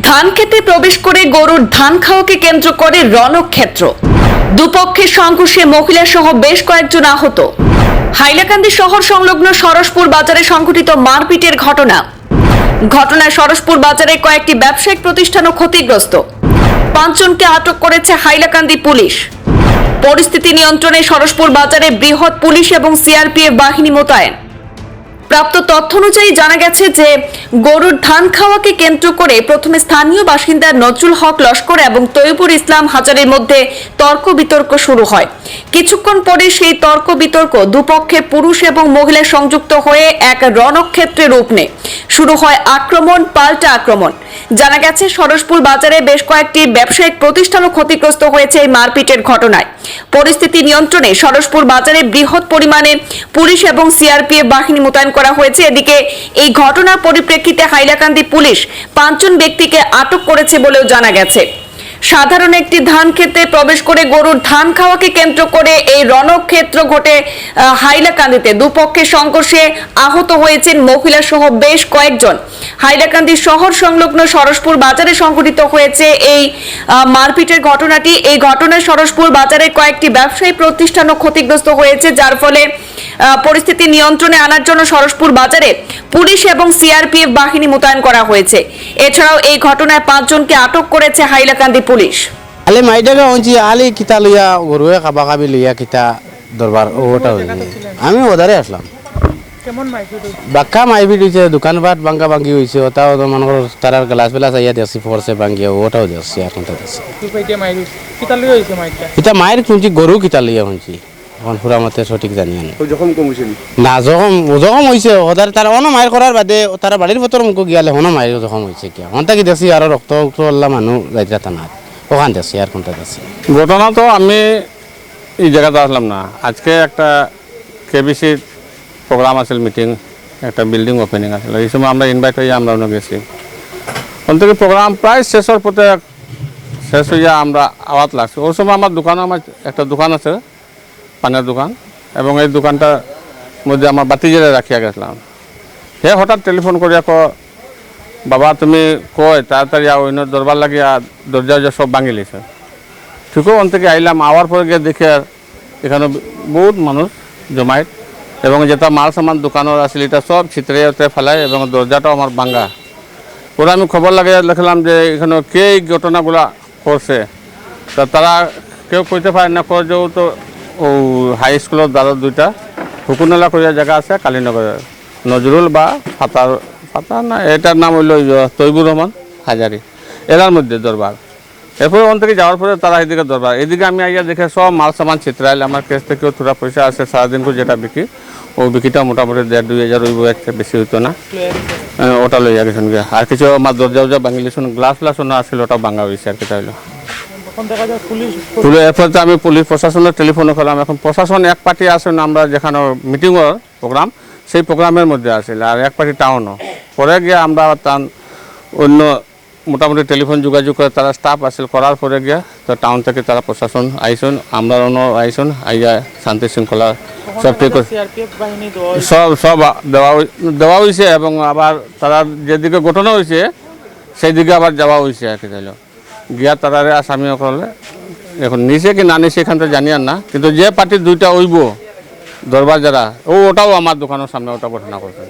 ধান খেতে প্রবেশ করে গরুর ধান খাওয়াকে কেন্দ্র করে রণক্ষেত্র। দুপক্ষের সংঘর্ষে মহিলা সহ বেশ কয়েকজন আহত। হাইলাকান্দি শহর সংলগ্ন সরসপুর বাজারে সংঘটিত মারপিটের ঘটনা। ঘটনায় সরসপুর বাজারে কয়েকটি ব্যবসায়িক প্রতিষ্ঠানও ক্ষতিগ্রস্ত। পাঁচজনকে আটক করেছে হাইলাকান্দি পুলিশ। পরিস্থিতি নিয়ন্ত্রণে সরসপুর বাজারে বৃহৎ পুলিশ এবং সিআরপিএফ বাহিনী মোতায়েন। প্রাপ্ত তথ্য অনুযায়ী জানা গেছে যে গরুর ধান খাওয়াকে কেন্দ্র করে প্রথমে স্থানীয় বাসিন্দা নজরুল হক লস্কর এবং তৈবুর ইসলাম হাজারের মধ্যে তর্ক বিতর্ক শুরু হয়। কিছুক্ষণ পরে সেই তর্ক বিতর্ক দুপক্ষের পুরুষ এবং মহিলা সংযুক্ত হয়ে এক রণক্ষেত্রে রূপ নেয়। শুরু হয় আক্রমণ, পাল্টা আক্রমণ। জানা গেছে, সরসপুর বাজারে বেশ কয়েকটি ব্যবসায়িক প্রতিষ্ঠানও ক্ষতিগ্রস্ত হয়েছে এই মারপিটের ঘটনায়। পরিস্থিতি নিয়ন্ত্রণে সরসপুর বাজারে বৃহৎ পরিমাণে পুলিশ এবং সিআরপিএফ বাহিনী মোতায়েন করা হয়েছে। এদিকে এই ঘটনার পরিপ্রেক্ষিতে হাইলাকান্দি পুলিশ পাঁচজন ব্যক্তিকে আটক করেছে বলেও জানা গেছে। সাধারণ একটি ধান ক্ষেতে প্রবেশ করে গরুর ধান খাওয়াকে কেন্দ্র করে এই রণক্ষেত্র ঘটে হাইলাকান্দিতে। দুপক্ষের সংঘর্ষে আহত হয়েছেন মহিলা সহ বেশ কয়েকজন। হাইলাকান্দি শহর সংলগ্ন সরসপুর বাজারে সংঘটিত হয়েছে এই মারপিটের ঘটনাটি। এই ঘটনায় সরসপুর বাজারে কয়েকটি ব্যবসায়ী প্রতিষ্ঠানও ক্ষতিগ্রস্ত হয়েছে, যার ফলে পরিস্থিতি নিয়ন্ত্রণে আনার জন্য সরসপুর বাজারে পুলিশ এবং সিআরপিএফ বাহিনী মোতায়েন করা হয়েছে। এছাড়াও এই ঘটনায় পাঁচজনকে আটক করেছে হাইলাকান্দি পুলিশ। আলি মাইডাগা হঞ্চি আলি কিতা লইয়া গরুয়ে খাবা খাবি লইয়া কিতা দরবার ওটা আমি ওদারে আসলাম। কেমন মাইকি বাক্কা মাইবি দিছে দোকানপাট ভাঙ্গা ভাঙ্গি হয়েছে ওটাও তো মানুষ তারার গ্লাস ফেলাস আইয়া দেখছি ফোরসে ভাঙ্গিয়া ওটাও দেখছি আর কোনটা দেখছি কিতা মায়ের শুনছি গরু কিতা লইয়া শুনছি। এখন পুরা মতে সঠিক জানি না তো না? যখন যখন হয়েছে ওদের তার অন মায়ের করার বাদে তারা বাড়ির ভেতর মুখ গিয়ালে হন মায়ের যখন হয়েছে কি এখন তাকে দেখছি আর রক্ত রক্ত আল্লাহ মানুষ যাইতে না ওখান দেখছি আর কোনটা দেখছি ঘটনা তো আমি এই জায়গাতে আসলাম না। আজকে একটা কেবিসির প্রোগ্রাম আছিল মিটিং একটা বিল্ডিং ওপেনিং আছিল। এই সময় আমরা ইনভাইট হয়ে আমরা ওখানে গেছি। ওখান থেকে প্রোগ্রাম প্রায় শেষের পথে শেষ হইয়া আমরা আওয়াজ লাগছে। ওই সময় আমার দোকানে আমার একটা দোকান আছে, পানের দোকান, এবং এই দোকানটার মধ্যে আমার বাতি জেলে রাখিয়া গেছিলাম। সে হঠাৎ টেলিফোন করিয়া বাবা, তুমি কয়, তাড়াতাড়ি অন্য দরবার লাগিয়া দরজা উরজা সব ভাঙি লিছে। ঠিকও ওখান থেকে আইলাম, আওয়ার পরে গিয়ে দেখে আর এখানে বহুত মানুষ জমায়েত, এবং যেটা মাল সামান দোকানের আছিল, এটা সব ছিতরে উতরে ফেলায় এবং দরজাটাও আমার ভাঙ্গা পরে আমি খবর লাগে, লিখলাম যে এখানে কে এই ঘটনাগুলা করছে তা তারা কেউ কইতে পারে না, কয় যে ও তো, ও হাই স্কুলের দ্বারা দুইটা হুকুনালা করিয়া জায়গা আছে কালীনগরের নজরুল বা ফাতার ফাতার না এটার নাম হইল তৈবুর রহমান হাজারি এরার মধ্যে দরবার। এরপরে ওখান থেকে যাওয়ার পরে তারা এদিকে দরবার। এদিকে আমি আইয়া দেখে সব মাল সামান ছিতরাইল আমার কেস থেকেও থোড়া পয়সা আছে সারাদিন করে যেটা বিক্রি ও বিকিটা মোটামুটি দেড় দুই হাজার ওই একটা বেশি হইতো না। হ্যাঁ, ওটা লইয়া গেছেন গিয়া। আর কিছু আমার দরজা উরজা ভাঙিলিছুন গ্লাস ফ্লাস না আসলে ওটা ভাঙা হয়েছে আর কি হইল। এরপর তো আমি পুলিশ প্রশাসনের টেলিফোনে করলাম। এখন প্রশাসন এক পার্টি আসেন আমরা যেখানে মিটিংয়ের প্রোগ্রাম সেই প্রোগ্রামের মধ্যে আসছিল আর এক পার্টি টাউনও পরে গিয়ে আমরা তার অন্য মোটামুটি টেলিফোন যোগাযোগ করে তারা স্টাফ আসছিল করার পরে গিয়া তো টাউন থেকে তারা প্রশাসন আইসুন আমরা অন্য আইসুন আইয়া শান্তি শৃঙ্খলা সব ঠিক সব সব দেওয়া দেওয়া হয়েছে এবং আবার তারা যেদিকে ঘটনা হয়েছে সেই দিকে আবার যাওয়া হয়েছে আর কি তাইলে। গিয়া তারারে আসামি করলে। এখন নিচে কি না নিচে এখান থেকে জানি আর না কিন্তু যে পার্টি দুইটা ওইব দরবার যারা ও ওটাও আমার দোকানের সামনে ওটা ঘটনা করছে